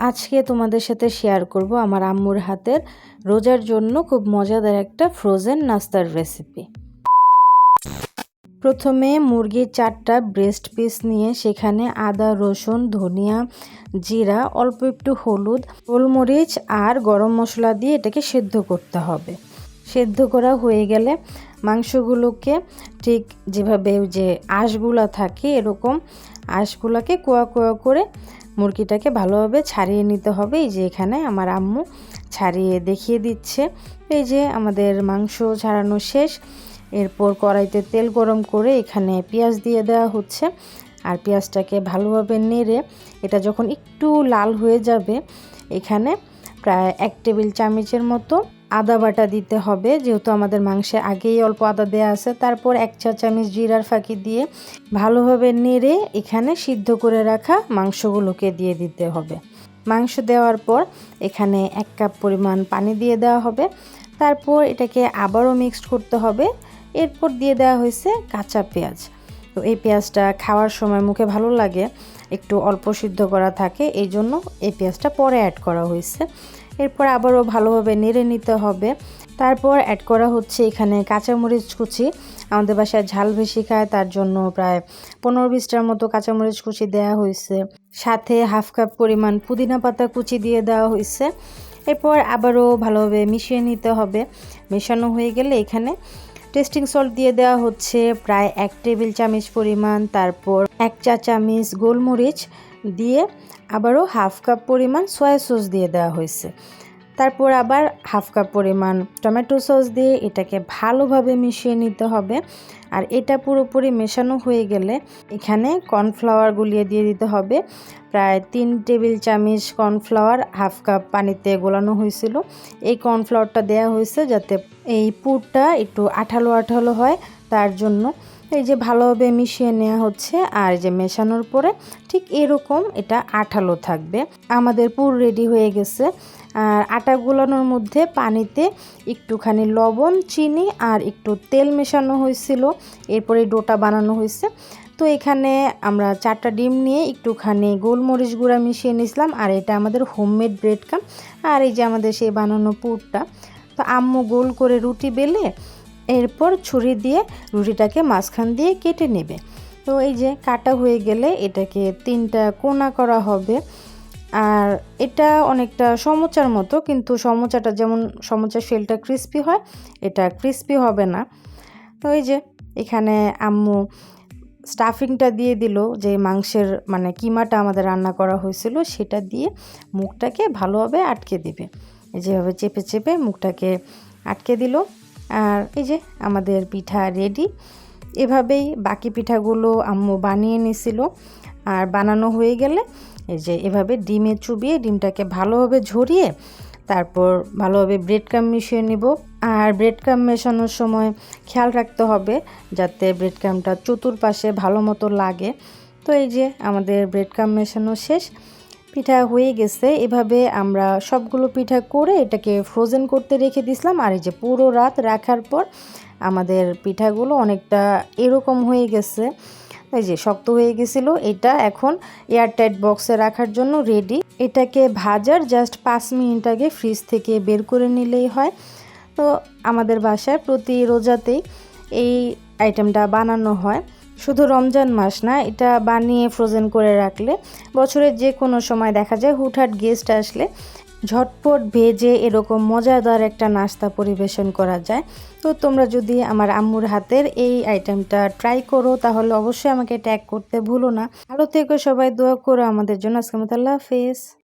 আজকে তোমাদের সাথে শেয়ার করব আমার আম্মুর হাতের রোজার জন্য খুব মজাদার একটা ফ্রোজেন নাস্তার রেসিপি প্রথমে মুরগির চারটা ব্রেস্ট পিস নিয়ে সেখানে আদা, রসুন, ধনিয়া, জিরা, অল্প একটু হলুদ, গোলমরিচ আর গরম মশলা দিয়ে এটাকে সেদ্ধ করতে হবে। সেদ্ধ করা হয়ে গেলে মাংসগুলোকে ঠিক যেভাবে যে আঁশগুলা থাকে এরকম আঁশগুলাকে কোয়া কোয়া করে মুরগিটাকে ভালোভাবে ছাড়িয়ে নিতে হবে। এই যে এখানে আমার আম্মু ছাড়িয়ে দেখিয়ে দিচ্ছে। এই যে আমাদের মাংস ছাড়ানো শেষ। এরপর কড়াইতে তেল গরম করে এখানে পেঁয়াজ দিয়ে দেওয়া হচ্ছে। আর পেঁয়াজটাকে ভালোভাবে নেড়ে এটা যখন একটু লাল হয়ে যাবে, এখানে প্রায় এক টেবিল চামচের মতো আদা বাটা দিতে হবে, যেহেতু আমাদের মাংসে আগেই অল্প আদা দেওয়া আছে। তারপর এক চা চামচ জিরার ফাঁকি দিয়ে ভালোভাবে নেড়ে এখানে সিদ্ধ করে রাখা মাংসগুলোকে দিয়ে দিতে হবে। মাংস দেওয়ার পর এখানে এক কাপ পরিমাণ পানি দিয়ে দেওয়া হবে। তারপর এটাকে আবারও মিক্সড করতে হবে। এরপর দিয়ে দেওয়া হয়েছে কাঁচা পেঁয়াজ। তো এই পেঁয়াজটা খাওয়ার সময় মুখে ভালো লাগে, একটু অল্প সিদ্ধ করা থাকে এই জন্য এই পেঁয়াজটা পরে অ্যাড করা হয়েছে। এরপর আবারও ভালোভাবে নেড়ে নিতে হবে। তারপর অ্যাড করা হচ্ছে এখানে কাঁচামরিচ কুচি। আমাদের বাসায় ঝাল বেশি খায়, তার জন্য প্রায় পনেরো বিশটার মতো কাঁচামরিচ কুচি দেওয়া হয়েছে। সাথে হাফ কাপ পরিমাণ পুদিনা পাতা কুচি দিয়ে দেওয়া হয়েছে। এরপর আবারও ভালোভাবে মিশিয়ে নিতে হবে। মেশানো হয়ে গেলে এখানে টেস্টিং সল্ট দিয়ে দেওয়া হচ্ছে প্রায় এক টেবিল চামচ পরিমাণ। তারপর এক চা চামচ গোলমরিচ দিয়ে আবারও হাফ কাপ পরিমাণ সয়া সস দিয়ে দেওয়া হয়েছে। তারপর আবার হাফ কাপ পরিমাণ টমেটো সস দিয়ে এটাকে ভালোভাবে মিশিয়ে নিতে হবে। আর এটা পুরোপুরি মেশানো হয়ে গেলে এখানে কর্নফ্লাওয়ার গুলিয়ে দিয়ে দিতে হবে। প্রায় তিন টেবিল চামচ কর্নফ্লাওয়ার হাফ কাপ পানিতে গোলানো হয়েছিল। এই কর্নফ্লাওয়ারটা দেওয়া হয়েছে যাতে এই পুরটা একটু আঠালো আঠালো হয় তার জন্য। এই যে ভালোভাবে মিশিয়ে নেওয়া হচ্ছে আর যে মেশানোর পরে ঠিক এরকম এটা আঠালো থাকবে। আমাদের পুর রেডি হয়ে গেছে। আর আটা গুলানোর মধ্যে পানিতে একটুখানি লবণ, চিনি আর একটু তেল মেশানো হয়েছিল। এরপরে ডোটা বানানো হয়েছে। তো এখানে আমরা চারটা ডিম নিয়ে একটুখানি গোলমরিচ গুঁড়া মিশিয়ে নিয়েছিলাম আর এটা আমাদের হোমমেড ব্রেড কাম আর এই যে আমাদের সেই বানানো পুরটা। তো আম্মু গোল করে রুটি বেলে এরপর ছুরি দিয়ে রুটিটাকে মাঝখান দিয়ে কেটে নেবে। তো এই যে কাটা হয়ে গেলে এটাকে তিনটা কোনা করা হবে। আর এটা অনেকটা সমোচার মতো, কিন্তু সমোচাটা যেমন সমোচার শেলটা ক্রিস্পি হয়, এটা ক্রিস্পি হবে না। তো এই যে এখানে আম্মু স্টাফিংটা দিয়ে দিল, যে মাংসের মানে কিমাটা আমাদের রান্না করা হয়েছিল, সেটা দিয়ে মুখটাকে ভালোভাবে আটকে দিবে। যেভাবে চেপে চেপে মুখটাকে আটকে দিল। আর এই যে আমাদের পিঠা রেডি এভাবেই বাকি পিঠাগুলো আম্মু বানিয়ে নিছিল। আর বানানো হয়ে গেলে এই যে এভাবে ডিমে চুবিয়ে ডিমটাকে ভালোভাবে ঝরিয়ে তারপর ভালোভাবে ব্রেড কাম মিশিয়ে নিব। আর ব্রেড কাম মেশানোর সময় খেয়াল রাখতে হবে যাতে ব্রেড কামটা চতুর্পাশে ভালো মতো লাগে। তো এই যে আমাদের ব্রেড কাম মেশানো শেষ। পিঠা হয়ে গেছে, এভাবে আমরা সবগুলো পিঠা করে এটাকে ফ্রোজেন করতে রেখে দিছিলাম আর এই যে পুরো রাত রাখার পর আমাদের পিঠাগুলো অনেকটা এরকম হয়ে গেছে। এই যে শক্ত হয়ে গেছিল, এটা এখন এয়ারটাইট বক্সে রাখার জন্য রেডি এটাকে ভাজার জাস্ট পাঁচ মিনিট আগে ফ্রিজ থেকে বের করে নিলেই হয়। তো আমাদের বাসায় প্রতি রোজাতেই এই আইটেমটা বানানো হয়। শুধু রমজান মাস না, এটা বানিয়ে ফ্রোজেন করে রাখলে বছরের যে কোনো সময় দেখা যায় হুটহাট গেস্ট আসলে ঝটপট ভেজে এরকম মজাদার একটা নাস্তা পরিবেশন করা যায়। তো তোমরা যদি আমার আম্মুর হাতের এই আইটেমটা ট্রাই করো, তাহলে অবশ্যই আমাকে ট্যাগ করতে ভুলো না। ভালো থেকে সবাই, দোয়া করো আমাদের জন্য। আজকে মতো হাফেজ।